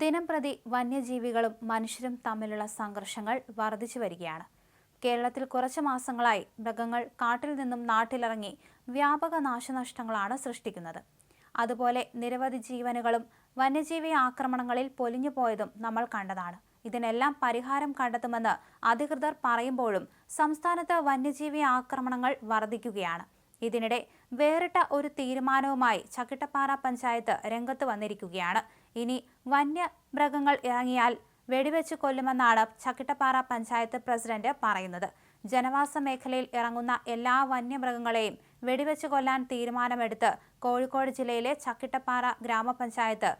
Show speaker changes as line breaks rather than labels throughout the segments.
ദിനംപ്രതി വന്യജീവികളും മനുഷ്യരും തമ്മിലുള്ള സംഘർഷങ്ങൾ വർദ്ധിച്ചു വരികയാണ്. കേരളത്തിൽ കുറച്ച് മാസങ്ങളായി മൃഗങ്ങൾ കാട്ടിൽ നിന്നും നാട്ടിലിറങ്ങി വ്യാപക നാശനഷ്ടങ്ങളാണ് സൃഷ്ടിക്കുന്നത്. അതുപോലെ നിരവധി ജീവനുകളും വന്യജീവി ആക്രമണങ്ങളിൽ പൊലിഞ്ഞു പോയതും നമ്മൾ കണ്ടതാണ്. ഇതിനെല്ലാം പരിഹാരം കണ്ടെത്തുമെന്ന് അധികൃതർ പറയുമ്പോഴും സംസ്ഥാനത്ത് വന്യജീവി ആക്രമണങ്ങൾ വർദ്ധിക്കുകയാണ്. ഇതിനിടെ വേറിട്ട ഒരു തീരുമാനവുമായി ചക്കിട്ടപ്പാറ പഞ്ചായത്ത് രംഗത്ത് വന്നിരിക്കുകയാണ്. ഇനി വന്യമൃഗങ്ങൾ ഇറങ്ങിയാൽ വെടിവെച്ച് കൊല്ലുമെന്നാണ് ചക്കിട്ടപ്പാറ പഞ്ചായത്ത് പ്രസിഡന്റ് പറയുന്നത്. ജനവാസ മേഖലയിൽ ഇറങ്ങുന്ന എല്ലാ വന്യമൃഗങ്ങളെയും വെടിവെച്ച് കൊല്ലാൻ തീരുമാനമെടുത്ത് കോഴിക്കോട് ജില്ലയിലെ ചക്കിട്ടപ്പാറ ഗ്രാമപഞ്ചായത്ത്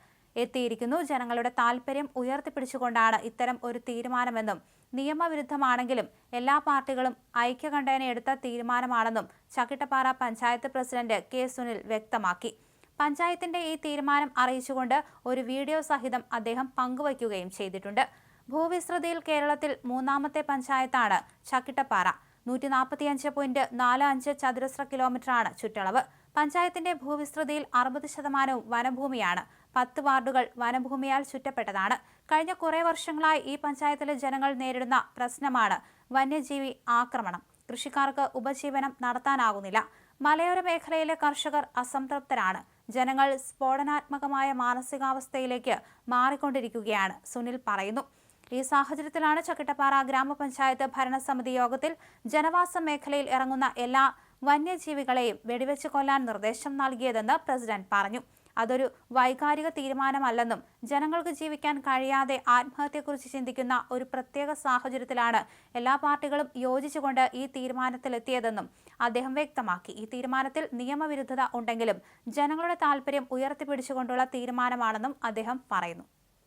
എത്തിയിരിക്കുന്നു. ജനങ്ങളുടെ താല്പര്യം ഉയർത്തിപ്പിടിച്ചുകൊണ്ടാണ് ഇത്തരം ഒരു തീരുമാനമെന്നും നിയമവിരുദ്ധമാണെങ്കിലും എല്ലാ പാർട്ടികളും ഐക്യകണ്ഠേന എടുത്ത തീരുമാനമാണെന്നും ചക്കിട്ടപ്പാറ പഞ്ചായത്ത് പ്രസിഡന്റ് കെ. സുനിൽ വ്യക്തമാക്കി. പഞ്ചായത്തിന്റെ ഈ തീരുമാനം അറിയിച്ചുകൊണ്ട് ഒരു വീഡിയോ സഹിതം അദ്ദേഹം പങ്കുവയ്ക്കുകയും ചെയ്തിട്ടുണ്ട്. ഭൂവിസ്തൃതിയിൽ കേരളത്തിൽ മൂന്നാമത്തെ പഞ്ചായത്താണ് ചക്കിട്ടപ്പാറ നൂറ്റി നാൽപ്പത്തിയഞ്ച് പോയിന്റ് നാല് അഞ്ച് ചതുരശ്ര കിലോമീറ്ററാണ് ചുറ്റളവ്. പഞ്ചായത്തിന്റെ ഭൂവിസ്തൃതിയിൽ അറുപത് ശതമാനവും വനഭൂമിയാണ്. പത്ത് വാർഡുകൾ വനഭൂമിയാൽ ചുറ്റപ്പെട്ടതാണ്. കഴിഞ്ഞ കുറേ വർഷങ്ങളായി ഈ പഞ്ചായത്തിലെ ജനങ്ങൾ നേരിടുന്ന പ്രശ്നമാണ് വന്യജീവി ആക്രമണം. കൃഷിക്കാർക്ക് ഉപജീവനം നടത്താനാകുന്നില്ല. മലയോര മേഖലയിലെ കർഷകർ അസംതൃപ്തരാണ്. ജനങ്ങൾ സ്ഫോടനാത്മകമായ മാനസികാവസ്ഥയിലേക്ക് മാറിക്കൊണ്ടിരിക്കുകയാണ് സുനിൽ പറയുന്നു. ഈ സാഹചര്യത്തിലാണ് ചക്കിട്ടപ്പാറ ഗ്രാമപഞ്ചായത്ത് ഭരണസമിതി യോഗത്തിൽ ജനവാസ മേഖലയിൽ ഇറങ്ങുന്ന എല്ലാ വന്യജീവികളെയും വെടിവെച്ച് കൊല്ലാൻ നിർദ്ദേശം നൽകിയതെന്ന് പ്രസിഡന്റ് പറഞ്ഞു. അതൊരു വൈകാരിക തീരുമാനമല്ലെന്നും ജനങ്ങൾക്ക് ജീവിക്കാൻ കഴിയാതെ ആത്മഹത്യയെക്കുറിച്ച് ചിന്തിക്കുന്ന ഒരു പ്രത്യേക സാഹചര്യത്തിലാണ് എല്ലാ പാർട്ടികളും യോജിച്ചുകൊണ്ട് ഈ തീരുമാനത്തിലെത്തിയതെന്നും അദ്ദേഹം വ്യക്തമാക്കി. ഈ തീരുമാനത്തിൽ നിയമവിരുദ്ധത ഉണ്ടെങ്കിലും ജനങ്ങളുടെ താൽപര്യം ഉയർത്തിപ്പിടിച്ചുകൊണ്ടുള്ള തീരുമാനമാണെന്നും അദ്ദേഹം പറയുന്നു.